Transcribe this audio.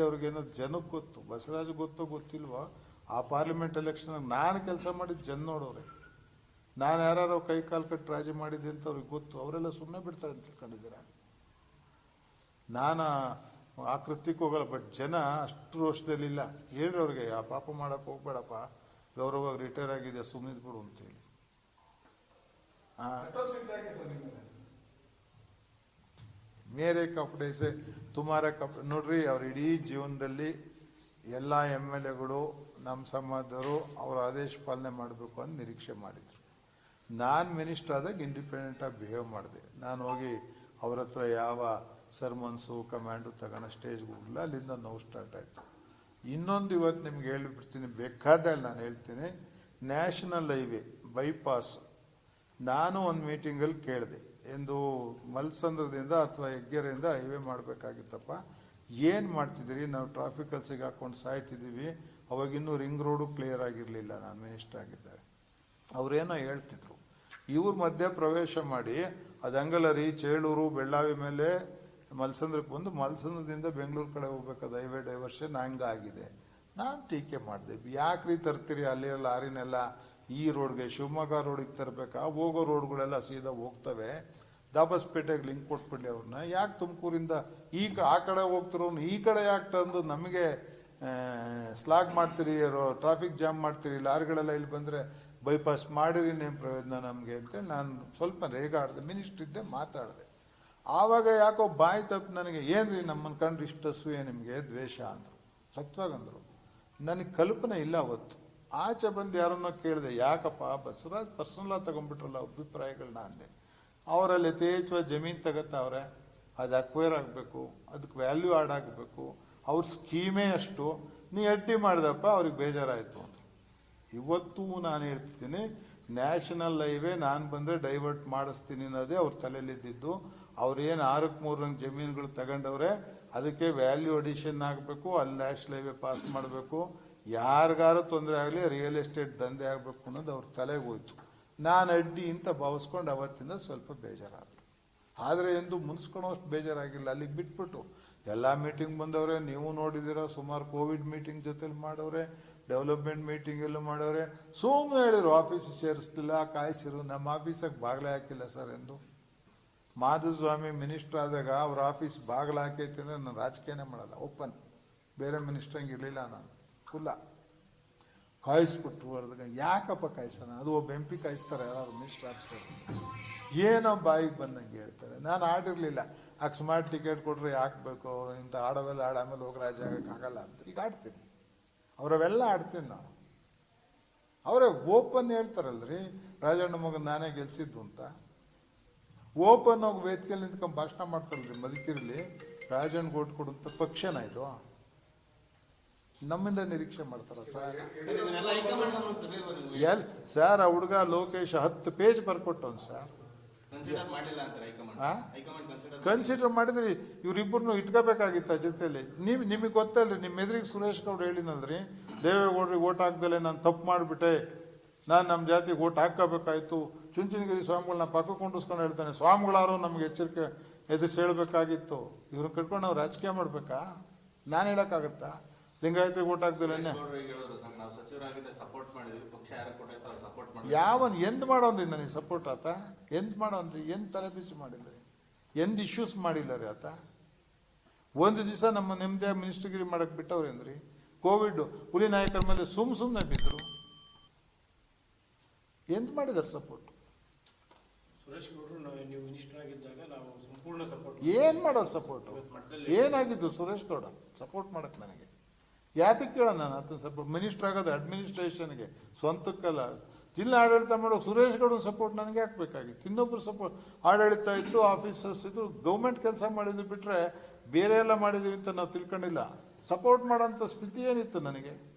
ಅವ್ರಿಗೇನೋ ಜನಕ್ಕೆ ಗೊತ್ತು ಬಸವರಾಜ್ ಗೊತ್ತೋ ಗೊತ್ತಿಲ್ವೋ ಆ ಪಾರ್ಲಿಮೆಂಟ್ ಎಲೆಕ್ಷನ್ ನಾನು ಕೆಲಸ ಮಾಡಿದ ಜನ ನೋಡೋರೆ ನಾನು ಯಾರು ಕೈ ಕಾಲು ಕಟ್ಟಿ ರಾಜಿ ಮಾಡಿದ್ದೆ ಅಂತ ಅವ್ರಿಗೆ ಗೊತ್ತು. ಅವರೆಲ್ಲ ಸುಮ್ಮನೆ ಬಿಡ್ತಾರೆ ಅಂತ ತಿಳ್ಕೊಂಡಿದ್ದೀರ? ನಾನು ಆ ಕೃತ್ಯಕ್ಕೆ ಹೋಗಲ್ಲ ಬಟ್ ಜನ ಅಷ್ಟು ರೋಷದಲ್ಲಿಲ್ಲ ಹೇಳಿ ಅವ್ರಿಗೆ ಆ ಪಾಪ ಮಾಡೋಕೆ ಹೋಗ್ಬೇಡಪ್ಪ. ಗೌರವವಾಗಿ ರಿಟೈರ್ ಆಗಿದೆ ಸುಮ್ಮನೆ ಬಿಡು ಅಂತೇಳಿ ಆ, ಮೇರೆ ಕಪಡೆ ಸೆ, ತುಮಾರ ಕಪಡೆ ನೋಡ್ರಿ ಅವ್ರ ಇಡೀ ಜೀವನದಲ್ಲಿ ಎಲ್ಲ ಎಂ ಎಲ್ ಎಗಳು ನಮ್ಮ ಸಮಾಜದವರು ಅವರ ಆದೇಶ ಪಾಲನೆ ಮಾಡಬೇಕು ಅಂತ ನಿರೀಕ್ಷೆ ಮಾಡಿದರು. ನಾನು ಮಿನಿಸ್ಟರ್ ಆದಾಗ ಇಂಡಿಪೆಂಡೆಂಟಾಗಿ ಬಿಹೇವ್ ಮಾಡಿದೆ. ನಾನು ಹೋಗಿ ಅವ್ರ ಹತ್ರ ಯಾವ ಸರ್ಮನ್ಸು ಕಮ್ಯಾಂಡು ತಗೊಂಡು ಸ್ಟೇಜ್ಗೆ ಹೋಗಲಿಲ್ಲ, ಅಲ್ಲಿಂದ ನೋವು ಸ್ಟಾರ್ಟ್ ಆಯಿತು. ಇನ್ನೊಂದು ಇವತ್ತು ನಿಮ್ಗೆ ಹೇಳಿಬಿಡ್ತೀನಿ ಬೇಕಾದಲ್ಲಿ ನಾನು ಹೇಳ್ತೀನಿ, ನ್ಯಾಷನಲ್ ಹೈವೇ, ಬೈಪಾಸ್. ನಾನು ಒಂದು ಮೀಟಿಂಗಲ್ಲಿ ಕೇಳಿದೆ. ಎಂದು ಮಲ್ಸಂದ್ರದಿಂದ ಅಥವಾ ಹೆಗ್ಗೆರೆಯಿಂದ ಹೈವೇ ಮಾಡಬೇಕಾಗಿತ್ತಪ್ಪ. ಏನು ಮಾಡ್ತಿದ್ದೀರಿ? ನಾವು ಟ್ರಾಫಿಕಲ್ಲಿ ಹಾಕ್ಕೊಂಡು ಸಾಯ್ತಿದ್ದೀವಿ. ಅವಾಗಿನ್ನೂ ರಿಂಗ್ ರೋಡು ಕ್ಲಿಯರ್ ಆಗಿರಲಿಲ್ಲ. ನಾನು ಮಿನಿಸ್ಟರ್ ಆಗಿದ್ದಾರೆ ಅವರೇನೋ ಹೇಳ್ತಿದ್ರು. ಇವ್ರ ಮಧ್ಯೆ ಪ್ರವೇಶ ಮಾಡಿ ಅದು ಅಂಗಲರಿ ಚೇಳೂರು, ಬೆಳ್ಳಾವಿ ಮೇಲೆ ಮಲ್ಸಂದ್ರಕ್ಕೆ ಬಂದು ಮಲ್ಸಂದ್ರದಿಂದ ಬೆಂಗಳೂರು ಕಡೆ ಹೋಗ್ಬೇಕಾದ ಹೈವೇ ಡೈವರ್ಷನ್ ಹಂಗಾಗಿದೆ. ನಾನು ಟೀಕೆ ಮಾಡಿದೆ. ಯಾಕ್ರಿ ತರ್ತೀರಿ? ಅಲ್ಲಿ ಲಾರಿನೆಲ್ಲ ಈ ರೋಡ್ಗೆ ಶಿವಮೊಗ್ಗ ರೋಡಿಗೆ ತರಬೇಕಾ? ಹೋಗೋ ರೋಡ್ಗಳೆಲ್ಲ ಸೀದಾ ಹೋಗ್ತವೆ. ದಾಬಸ್ಪೇಟೆಗೆ ಲಿಂಕ್ ಕೊಟ್ಬಿಡ್ಲಿ ಅವ್ರನ್ನ. ಯಾಕೆ ತುಮಕೂರಿಂದ ಈ ಕ, ಆ ಕಡೆ ಹೋಗ್ತಿರೋನು ಈ ಕಡೆ ಯಾಕೆ ತಂದು ನಮಗೆ ಸ್ಲಾಗ್ ಮಾಡ್ತೀರಿ ಟ್ರಾಫಿಕ್ ಜಾಮ್ ಮಾಡ್ತೀರಿ, ಲಾರಿಗಳೆಲ್ಲ ಇಲ್ಲಿ ಬಂದರೆ ಬೈಪಾಸ್ ಮಾಡಿರಿ ನೇಮ್ ಪ್ರಯೋಜನ ನಮಗೆ ಅಂತ ನಾನು ಸ್ವಲ್ಪ ರೇಗಾಡಿದೆ ಮಿನಿಸ್ಟ್ರ್ ಇದ್ದೆ, ಮಾತಾಡಿದೆ. ಆವಾಗ ಯಾಕೋ ಬಾಯಿ ತಪ್ಪು ನನಗೆ ರೀ ನಮ್ಮನ್ನು ಕಂಡು ಇಷ್ಟು ಅಸೂಯೆ ನಿಮಗೆ ದ್ವೇಷ ಅಂದರು. ಸತ್ವಾಗಂದರು ನನಗೆ ಕಲ್ಪನೆ ಇಲ್ಲ ಅವತ್ತು. ಆಚೆ ಬಂದು ಯಾರನ್ನ ಕೇಳಿದೆ, ಯಾಕಪ್ಪ, ಬಸವರಾಜ್ ಪರ್ಸನಲಾಗಿ ತಗೊಂಡ್ಬಿಟ್ರಲ್ಲ, ಅಭಿಪ್ರಾಯಗಳನ್ನ ಅಂದೆ. ಅವರಲ್ಲಿ ಯಥೇಚ್ಛವಾಗಿ ಜಮೀನು ತಗತ್ತವ್ರೆ, ಅದು ಅಕ್ವೈರ್ ಆಗಬೇಕು ಅದಕ್ಕೆ ವ್ಯಾಲ್ಯೂ ಆಡ್ ಆಗಬೇಕು, ಅವ್ರ ಸ್ಕೀಮೇ ಅಷ್ಟು, ನೀ ಅಡ್ಡಿ ಮಾಡಿದಪ್ಪ, ಅವ್ರಿಗೆ ಬೇಜಾರಾಯಿತು ಅಂತ. ಇವತ್ತು ನಾನು ಹೇಳ್ತಿದ್ದೀನಿ ನ್ಯಾಷನಲ್ ಹೈವೇ ನಾನು ಬಂದರೆ ಡೈವರ್ಟ್ ಮಾಡಿಸ್ತೀನಿ ಅನ್ನೋದೇ ಅವ್ರ ತಲೆಯಲ್ಲಿದ್ದಿದ್ದು. ಅವ್ರೇನು ಆರಕ್ಕೆ ಮೂರು ರಂಗ್ ಜಮೀನುಗಳು ತಗೊಂಡವ್ರೆ, ಅದಕ್ಕೆ ವ್ಯಾಲ್ಯೂ ಅಡಿಷನ್ ಆಗಬೇಕು, ಅಲ್ಲಿ ನ್ಯಾಷನಲ್ ಹೈವೇ ಪಾಸ್ ಮಾಡಬೇಕು ಯಾರಿಗಾರು ತೊಂದರೆ ಆಗಲಿ ರಿಯಲ್ ಎಸ್ಟೇಟ್ ದಂಧೆ ಆಗಬೇಕು ಅನ್ನೋದು ಅವ್ರ ತಲೆಗೆ ಹೋಯ್ತು. ನಾನು ಅಡ್ಡಿ ಅಂತ ಭಾವಿಸ್ಕೊಂಡು ಅವತ್ತಿಂದ ಸ್ವಲ್ಪ ಬೇಜಾರಾದರು. ಆದರೆ ಎಂದು ಮುನ್ಸ್ಕೊಳೋಷ್ಟು ಬೇಜಾರಾಗಿಲ್ಲ. ಅಲ್ಲಿಗೆ ಬಿಟ್ಬಿಟ್ಟು, ಎಲ್ಲ ಮೀಟಿಂಗ್ ಬಂದವರೇ, ನೀವು ನೋಡಿದ್ದೀರ ಸುಮಾರು ಕೋವಿಡ್ ಮೀಟಿಂಗ್ ಜೊತೆಲಿ ಮಾಡೋರೆ ಡೆವಲಪ್ಮೆಂಟ್ ಮೀಟಿಂಗ್ ಎಲ್ಲ ಮಾಡವ್ರೆ. ಸುಮ್ಮನೆ ಹೇಳಿದ್ರು, ಆಫೀಸ್ ಸೇರಿಸ್ಲಿಲ್ಲ, ಕಾಯಿಸಿರು ನಮ್ಮ ಆಫೀಸಿಗೆ ಬಾಗಿಲ ಹಾಕಿಲ್ಲ ಸರ್ ಎಂದು. ಮಾಧುಸ್ವಾಮಿ ಮಿನಿಸ್ಟರ್ ಆದಾಗ ಅವ್ರ ಆಫೀಸ್ ಬಾಗಿಲು ಹಾಕೈತೆ ಅಂದರೆ ನಾನು ರಾಜಕೀಯನೇ ಮಾಡಲ್ಲ, ಓಪನ್. ಬೇರೆ ಮಿನಿಸ್ಟ್ರಂಗೆ ಇರಲಿಲ್ಲ ನಾನು. ಫುಲ್ಲ ಕಾಯಿಸ್ಬಿಟ್ರು ಅರ್ಧ ಯಾಕಪ್ಪ ಕಾಯಿಸೋಣ? ಅದು ಒಬ್ಬ ಎಂ ಪಿ ಕಾಯಿಸ್ತಾರೆ, ಯಾರು ಮಿನಿಸ್ಟರ್ ಆಫೀಸರ್. ಏನೋ ಬಾಯಿಗೆ ಬಂದಂಗೆ ಹೇಳ್ತಾರೆ. ನಾನು ಆಡಿರಲಿಲ್ಲ. ಸುಮಾರು ಟಿಕೆಟ್ ಕೊಟ್ರೆ ಹಾಕ್ಬೇಕು ಇಂಥ ಆಡೋವೆಲ್ಲ ಆಡ, ಆಮೇಲೆ ಹೋಗಿ ರಾಜ ಆಗೋಕ್ಕಾಗಲ್ಲ ಅಂತ. ಈಗ ಆಡ್ತೀನಿ. ಅವರವೆಲ್ಲ ಆಡ್ತೀನಿ ನಾನು. ಅವರೇ ಓಪನ್ ಹೇಳ್ತಾರಲ್ರಿ, ರಾಜಣ್ಣ ಮಗನ ನಾನೇ ಗೆಲ್ಸಿದ್ದು ಅಂತ. ಓಪನ್ ಹೋಗಿ ವೇದಿಕೆಯಲ್ಲಿ ನಿಂತ್ಕೊಂಡು ಭಾಷಣ ಮಾಡ್ತಾರಲ್ರಿ ಮದಕಿರಲಿ ರಾಜಣ್ಣ ಓಟ್ ಕೊಡುವಂಥ ಪಕ್ಷನ ಇದು. ನಮ್ಮಿಂದ ನಿರೀಕ್ಷೆ ಮಾಡ್ತಾರ ಸರ್? ಎಲ್ ಸರ್ ಆ ಹುಡುಗ ಲೋಕೇಶ್ ಹತ್ತು ಪೇಜ್ ಬರ್ಕೊಟ್ಟವನು ಸರ್. ಕನ್ಸಿಡರ್ ಮಾಡಿದ್ರಿ ಇವ್ರಿಬ್ಬರನ್ನು ಇಟ್ಕೋಬೇಕಾಗಿತ್ತ ಜೊತೆಲಿ? ನೀವು ನಿಮಗೆ ಗೊತ್ತಲ್ರಿ ನಿಮ್ಮ ಎದುರಿಗೆ ಸುರೇಶ್ ಗೌಡ್ರು ಹೇಳಿನಲ್ರಿ ದೇವೇಗೌಡ್ರಿಗೆ ಓಟ್ ಹಾಕ್ದಲೆ ನಾನು ತಪ್ಪು ಮಾಡಿಬಿಟ್ಟೆ. ನಾನು ನಮ್ಮ ಜಾತಿಗೆ ಓಟ್ ಹಾಕೋಬೇಕಾಯ್ತು ಚುಂಚನಗಿರಿ ಸ್ವಾಮಿಗಳನ್ನ ಪಕ್ಕ ಕುಂಡಿಸ್ಕೊಂಡು ಹೇಳ್ತಾನೆ ಸ್ವಾಮಿಗಳಾರು ನಮ್ಗೆ ಎಚ್ಚರಿಕೆ ಎದುರಿಸಿ ಹೇಳ್ಬೇಕಾಗಿತ್ತು. ಇವ್ರನ್ನ ಕಟ್ಕೊಂಡು ನಾವು ರಾಜಕೀಯ ಮಾಡಬೇಕಾ? ನಾನು ಹೇಳೋಕ್ಕಾಗತ್ತಾ? ಲಿಂಗಾಯತ್ರಿಗೆ ಓಟ್ ಆಗ್ತಿಲ್ಲ ಯಾವ ಯಾವನ್ ಎಂದ್ ಮಾಡೋನ್ರಿ ನನಗೆ ಸಪೋರ್ಟ್ ಆತ? ಎಂದ್ ಮಾಡೋನ್ರಿ ಎಂದ್ ತಲೆ ಬಿಸಿ ಮಾಡಿಲ್ಲ ಎಂದ್ ಇಶ್ಯೂಸ್ ಮಾಡಿಲ್ಲ ರೀ ಆತ? ಒಂದು ದಿವಸ ನಮ್ಮ ನೆಮ್ಮದಿಯಾಗಿ ಮಿನಿಸ್ಟರ್ಗಿರಿ ಮಾಡಕ್ ಬಿಟ್ಟವ್ರೇನ್ರಿ ಕೋವಿಡ್ ಹುಲಿ ನಾಯಕರ ಮೇಲೆ ಸುಮ್ ಸುಮ್ಮನೆ ಬಿದ್ದರು ಎಂತ ಮಾಡಿದಾರೆ ಸಪೋರ್ಟ್ ಸುರೇಶ್ ಗೌಡ್ರು ನಾವು ನೀವು ಮಿನಿಸ್ಟರ್ ಆಗಿದ್ದಾಗ ನಾವು ಸಂಪೂರ್ಣ ಸಪೋರ್ಟ್ ಏನ್ ಮಾಡೋದು ಸಪೋರ್ಟ್ ಏನಾಗಿದ್ದು ಸುರೇಶ್ ಗೌಡ? ಸಪೋರ್ಟ್ ಮಾಡಕ್ ನನಗೆ. ಯಾತಕ್ಕೆ ಕೇಳೋಣ ನಾನು? ಆತನ ಸಪೋರ್ಟ್ ಮಿನಿಸ್ಟರ್ ಆಗೋದು ಅಡ್ಮಿನಿಸ್ಟ್ರೇಷನ್ಗೆ ಸ್ವಂತಕ್ಕಲ್ಲ. ಜಿಲ್ಲಾ ಆಡಳಿತ ಮಾಡೋ ಸುರೇಶ್ ಗೌಡ ಸಪೋರ್ಟ್ ನನಗೆ ಹಾಕ್ಬೇಕಾಗಿತ್ತು ಇನ್ನೊಬ್ರು ಸಪೋರ್ಟ್ ಆಡಳಿತ ಇತ್ತು ಆಫೀಸರ್ಸ್ ಇದ್ರು ಗೌರ್ಮೆಂಟ್ ಕೆಲಸ ಮಾಡಿದ್ದು ಬಿಟ್ಟರೆ ಬೇರೆ ಎಲ್ಲ ಮಾಡಿದ್ದೀವಿ ಅಂತ ನಾವು ತಿಳ್ಕೊಂಡಿಲ್ಲ. ಸಪೋರ್ಟ್ ಮಾಡೋಂಥ ಸ್ಥಿತಿ ಏನಿತ್ತು ನನಗೆ?